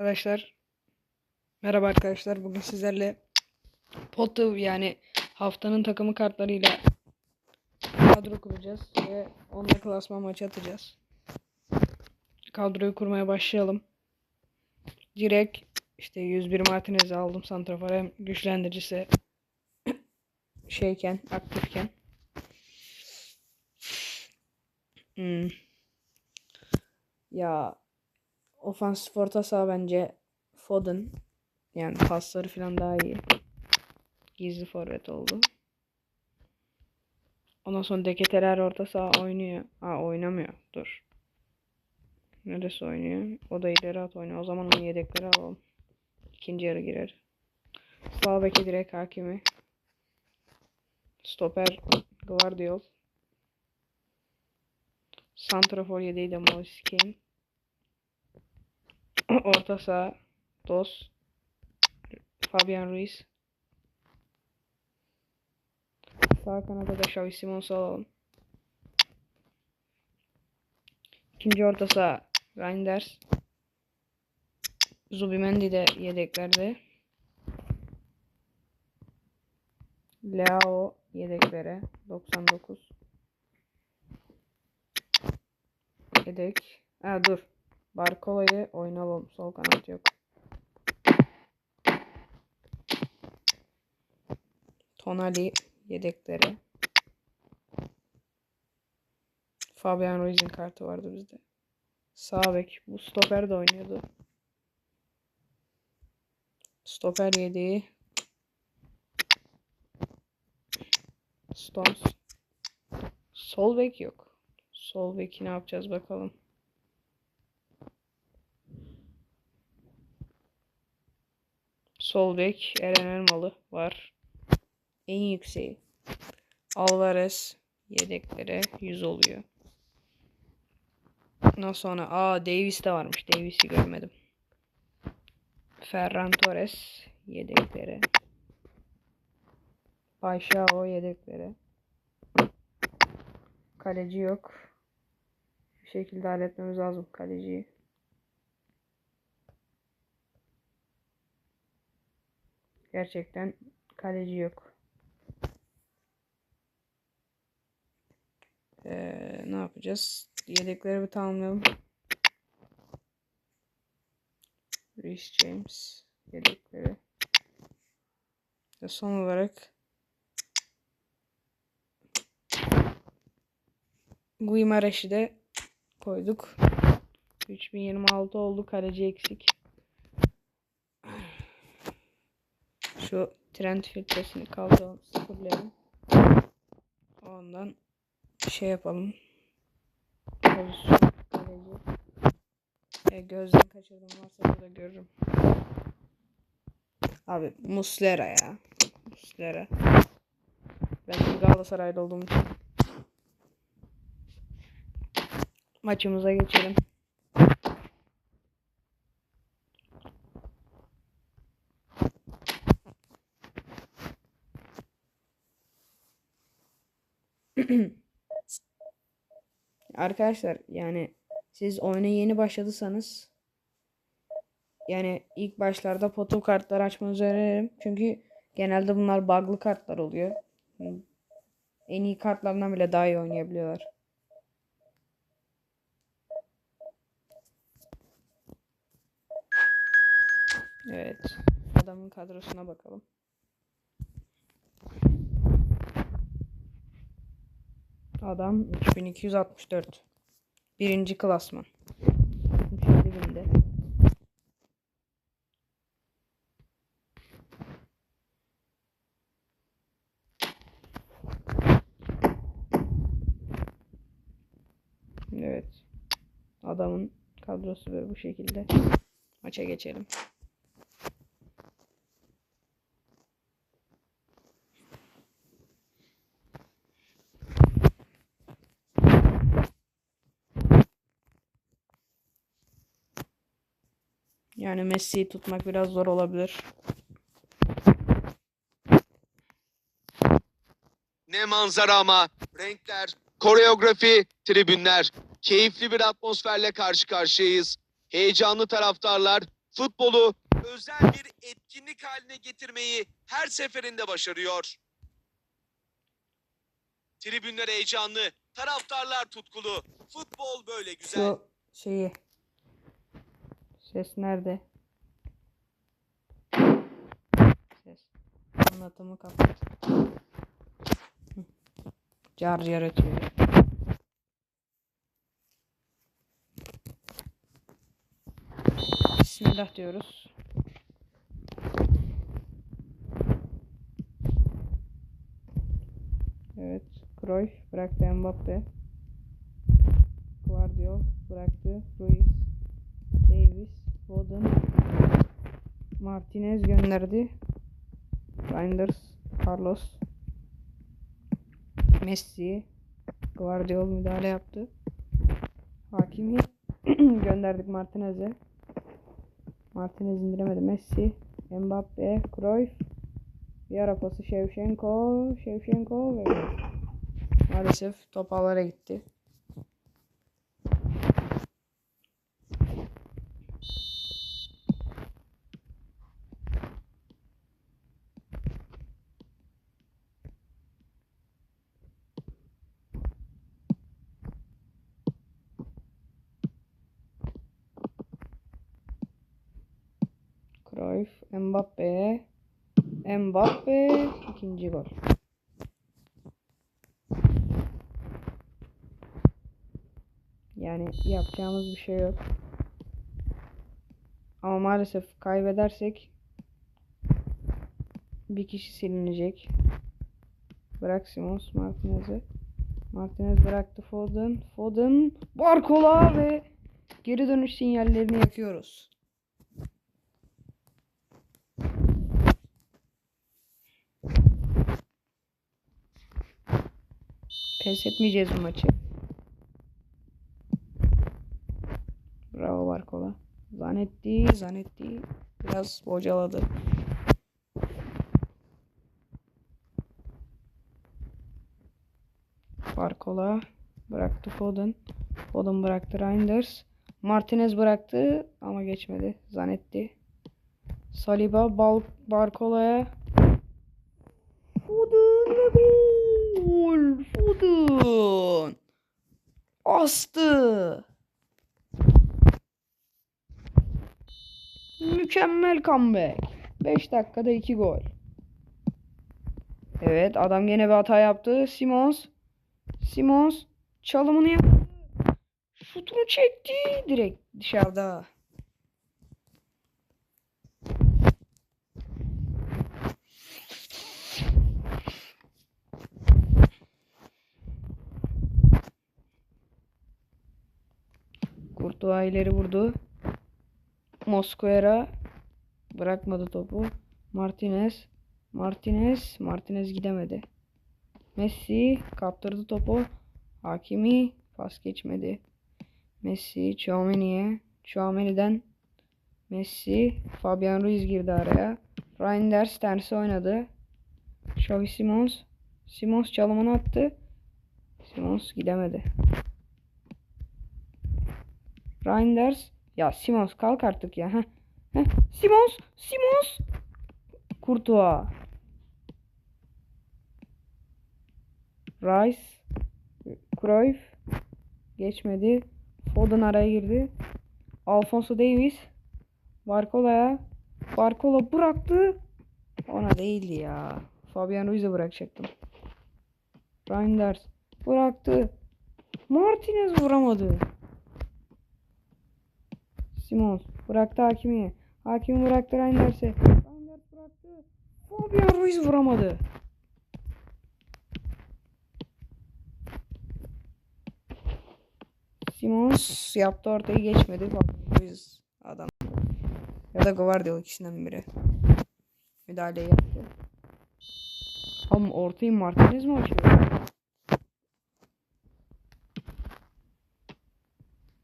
Arkadaşlar merhaba arkadaşlar bugün sizlerle Potu yani haftanın takımı kartlarıyla kadro kuracağız ve onunla klasman maçı atacağız. Kadroyu kurmaya başlayalım. Direkt işte 101 Martinez'i aldım santrafor hem güçlendiricisi şeyken aktifken. Hmm. Ya Ofansif orta saha bence Foden. Yani pasları falan daha iyi. Gizli forvet oldu. Ondan sonra Deketerer orta saha oynuyor. Ha oynamıyor. Dur. Neresi oynuyor? O da ileri at oynuyor. O zaman onu yedekleri alalım. İkinci yarı girer. Sağ beki direkt hakimi. Stoper Guardiol. Santrafor yedeği de Moise Kean. Orta saha Dos Fabian Ruiz Sağ kanada da Xavi Simons'u alalım. İkinci orta saha Reinders Zubimendi de yedeklerde. Leao yedeklere 99 Yedek. Ha dur. Barkola'yı oynayalım. Sol kanat yok. Tonali yedeklere. Fabian Ruiz'in kartı vardı bizde. Sağ bek. Bu stoper de oynuyordu. Stoper yedeği. Stones. Sol bek yok. Sol beki ne yapacağız bakalım. Sol bek Eren Elmalı var. En yükseği. Alvarez yedeklere 100 oluyor. Ondan sonra aa Davis de varmış. Davis'i görmedim. Ferran Torres yedeklere. Paşao yedeklere. Kaleci yok. Bir şekilde halletmemiz lazım kaleciyi. Gerçekten kaleci yok. Ee, ne yapacağız? Yedekleri bir tamamlayalım. Reece James yedekleri. Ve son olarak Guimarães'i de koyduk. 3026 oldu. Kaleci eksik. Şu trend filtresini kaldıralım, sıfırlayalım. Ondan şey yapalım. E, gözden kaçırdım varsa burada görürüm. Abi Muslera ya. Muslera. Ben Galatasaraylı olduğum için. Maçımıza geçelim. Arkadaşlar yani siz oyuna yeni başladıysanız yani ilk başlarda potu kartları açmanızı öneririm. Çünkü genelde bunlar bug'lı kartlar oluyor. En iyi kartlarından bile daha iyi oynayabiliyorlar. Evet. Adamın kadrosuna bakalım. Adam 3264. Birinci klasman. 37 binde. Evet. Adamın kadrosu ve bu şekilde. Maça geçelim. Yani Messi'yi tutmak biraz zor olabilir. Ne manzara ama. Renkler, koreografi, tribünler. Keyifli bir atmosferle karşı karşıyayız. Heyecanlı taraftarlar, futbolu özel bir etkinlik haline getirmeyi her seferinde başarıyor. Tribünler heyecanlı, taraftarlar tutkulu. Futbol böyle güzel. Şu şeyi. Ses nerede? Ses. Anlatımı kapat. Car car. Bismillah diyoruz. Evet. Cruyff bıraktı Mbappe. Guardiol bıraktı. Ruiz. Davis. Foden. Martinez gönderdi. Reinders. Carlos. Messi. Guardiol müdahale yaptı. Hakimi gönderdik Martinez'e. Martinez indiremedi. Messi. Mbappe. Cruyff. Bir ara pası. Shevchenko ve. Maalesef top ağlara gitti. Cruyff, Mbappe, Mbappe ikinci gol. Yani yapacağımız bir şey yok. Ama maalesef kaybedersek bir kişi silinecek. Bırak Simons Martinez'i. Martinez bıraktı Foden. Foden Barcola ve geri dönüş sinyallerini yakıyoruz. Pes etmeyeceğiz bu maçı. Bravo Barcola. Zanetti, Zanetti biraz bocaladı. Barcola bıraktı Foden. Foden bıraktı Reinders. Martinez bıraktı ama geçmedi. Zanetti. Saliba Bal Barcola'ya Foden gol. Foden. Astı. Mükemmel comeback. 5 dakikada 2 gol. Evet adam gene bir hata yaptı. Simons. Simons çalımını yaptı. Şutunu çekti. Direkt dışarıda. Kurtuğa ileri vurdu. Mosquera bırakmadı topu. Martinez. Martinez. Martinez gidemedi. Messi kaptırdı topu. Hakimi pas geçmedi. Messi Chouameni'ye. Chouameni'den Messi. Fabian Ruiz girdi araya. Reinders tersi oynadı. Xavi Simons. Simons çalımını attı. Simons gidemedi. Reinders. Ya Simons kalk artık ya. Heh. Heh. Simons. Simons. Courtois. Rice. Cruyff. Geçmedi. Foden araya girdi. Alfonso Davis. Barcola'ya. Barcola bıraktı. Ona değildi ya. Fabian Ruiz'e bırakacaktım. Reinders. Bıraktı. Martinez vuramadı. Simons bıraktı Hakimi'ye. Hakimi bıraktı Reinders'e. Reinders bıraktı. Fabian Ruiz vuramadı. Simons yaptı ortayı geçmedi. Fabian Ruiz adam. Ya da Guardiola ikisinden biri. Müdahale yaptı. Ama ortayı Martinez mi açıyor?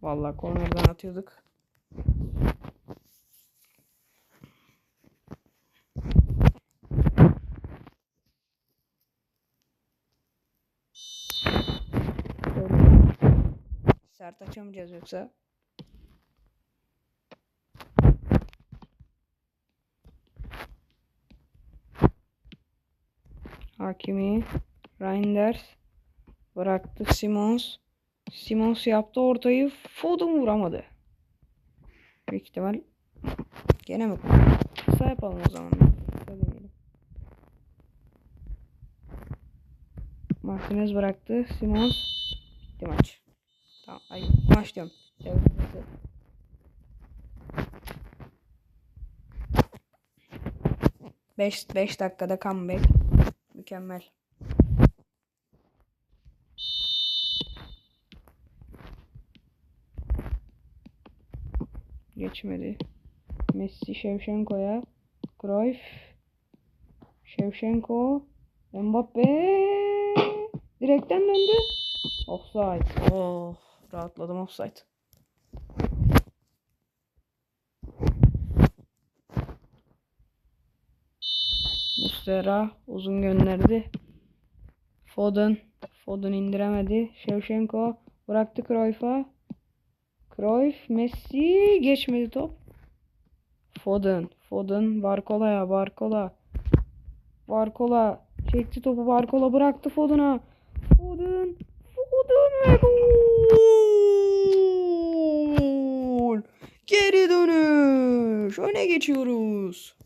Vallahi kornerden atıyorduk. kart açamayacağız yoksa. Hakimi Reinders bıraktı Simons. Simons yaptı ortayı. Foden vuramadı. Büyük ihtimal gene mi? Kısa yapalım o zaman. Martinez bıraktı. Simons. Bitti maç. Tamam. Ay, maç diyorum. Bitti. Beş, beş dakikada comeback. Mükemmel. Geçmedi. Messi Shevchenko'ya. Cruyff. Shevchenko. Mbappe. Direkten döndü. Offside. Oh, rahatladım offside. Mustera uzun gönderdi. Foden. Foden indiremedi. Shevchenko bıraktı Cruyff'a. Cruyff, Messi geçmedi top. Foden, Foden, Barkola'ya, Barkola. Barkola çekti topu Barkola bıraktı Foden'a. Foden, Foden ve gol! Geri dönüş. Öne geçiyoruz.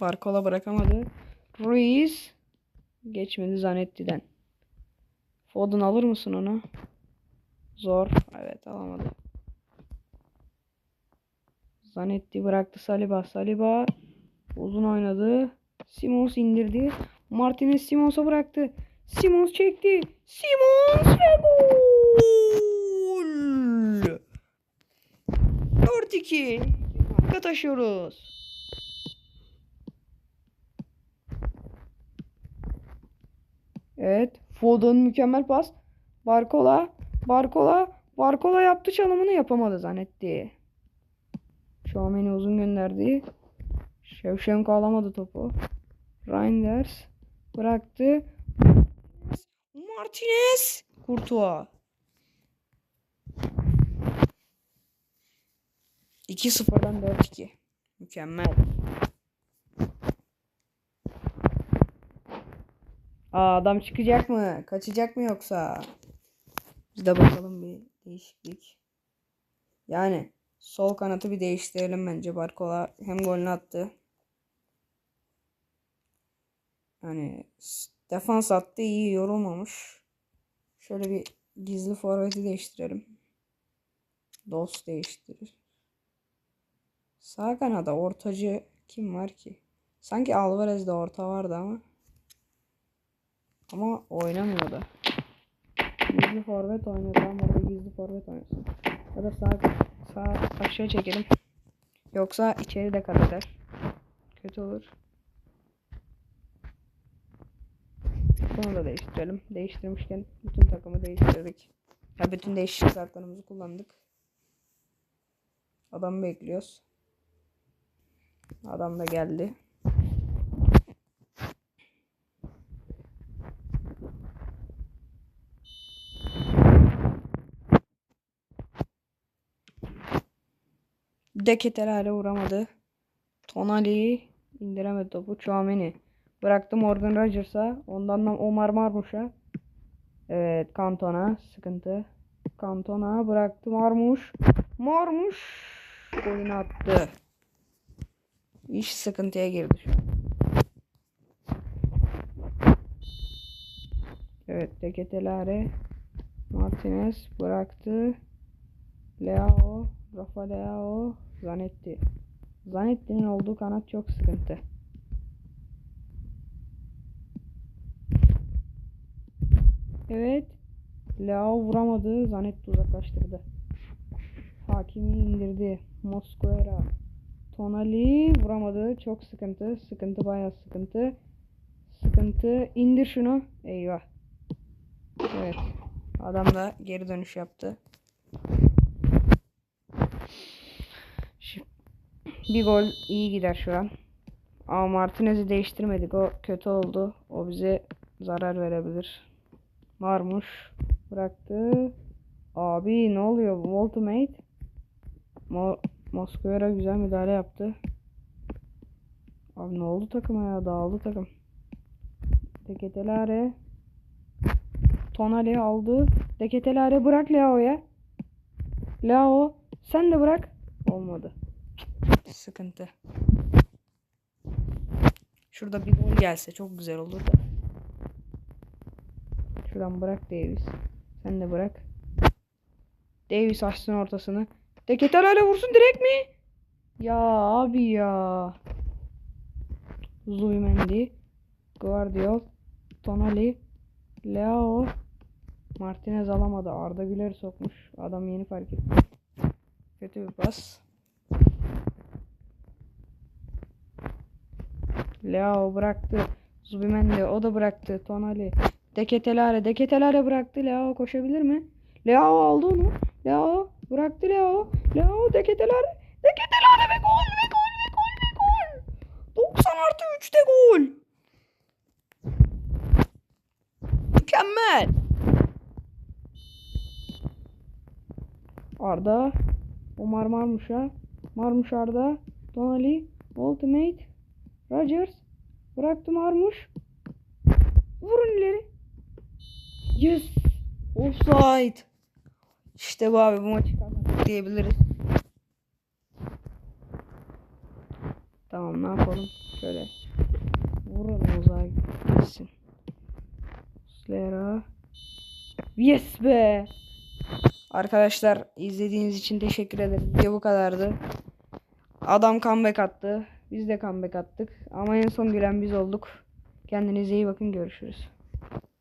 Barkola bırakamadı. Ruiz geçmedi Zanetti'den. Foden alır mısın onu? Zor. Evet alamadı. Zanetti bıraktı Saliba. Saliba uzun oynadı. Simons indirdi. Martinez Simons'a bıraktı. Simons çekti. Simons ve gol! 4-2. Arka taşıyoruz. Evet. Foden mükemmel pas. Barkola. Barkola. Barkola yaptı çalımını yapamadı zannetti. Şameni uzun gönderdi. Şevşenko alamadı topu. Reinders bıraktı. Martinez. Kurtuğa. 2-0'dan 4-2. Mükemmel. Aa, adam çıkacak mı? Kaçacak mı yoksa? Biz de bakalım bir değişiklik. Yani sol kanatı bir değiştirelim bence. Barkola hem golünü attı. Yani defans attı iyi yorulmamış. Şöyle bir gizli forveti değiştirelim. Dost değiştirir. Sağ kanada ortacı kim var ki? Sanki Alvarez'de orta vardı ama. Ama oynamıyor da. Gizli forvet oynuyor. Tamam orada gizli forvet oynasın. Ya da sağ, sağ aşağı çekelim. Yoksa içeri de kat eder. Kötü olur. Bunu da değiştirelim. Değiştirmişken bütün takımı değiştirdik. Ya bütün değişiklik kartlarımızı kullandık. Adamı bekliyoruz. Adam da geldi. Deketelere vuramadı. Tonali indiremedi topu. Chouameni. Bıraktı Morgan Rodgers'a. Ondan da Omar Marmuş'a. Evet Kantona sıkıntı. Kantona bıraktı Marmuş. Marmuş golünü attı. İş sıkıntıya girdi. Evet Deketelare. Martinez bıraktı. Leao, Rafa Leao, Zanetti. Zanetti'nin olduğu kanat çok sıkıntı. Evet. Leao vuramadı. Zanetti uzaklaştırdı. Hakimi indirdi. Mosquera. Tonali vuramadı. Çok sıkıntı. Sıkıntı bayağı sıkıntı. Sıkıntı. İndir şunu. Eyvah. Evet. Adam da geri dönüş yaptı. Şi- Bir gol iyi gider şu an. Ama Martinez'i değiştirmedik. O kötü oldu. O bize zarar verebilir. Marmuş bıraktı. Abi ne oluyor? Ultimate. Mo Mosquera güzel müdahale yaptı. Abi ne oldu takıma ya? Dağıldı takım. Deketelare. Tonali aldı. Deketelare bırak Leao'ya. Leo sen de bırak. Olmadı. Sıkıntı. Şurada bir gol gelse çok güzel olur da. Şuradan bırak Davis. Sen de bırak. Davis açsın ortasını. Deketelare vursun direkt mi? Ya abi ya. Zubimendi. Guardiol. Tonali. Leo. Martinez alamadı. Arda Güler sokmuş. Adam yeni fark etti. Kötü bir pas. Leo bıraktı. Zubimendi o da bıraktı. Tonali. Deketelare. Deketelare bıraktı. Leo koşabilir mi? Leo aldı onu. Leo bıraktı Leo. Leo Deketelare. Deketelare ve gol ve gol ve gol ve gol. 90 artı 3'te gol. Mükemmel. Arda. Omar Marmuş'a. Marmuş Arda. Donali. Ultimate. Rodgers. Bıraktı Marmuş. Vurun ileri. Yes. Offside. İşte bu abi bu maçı kazandık diyebiliriz. Tamam ne yapalım? Şöyle vuralım uzağa gitsin. Slera. Yes be. Arkadaşlar izlediğiniz için teşekkür ederim. Video bu kadardı. Adam comeback attı. Biz de comeback attık. Ama en son gülen biz olduk. Kendinize iyi bakın. Görüşürüz.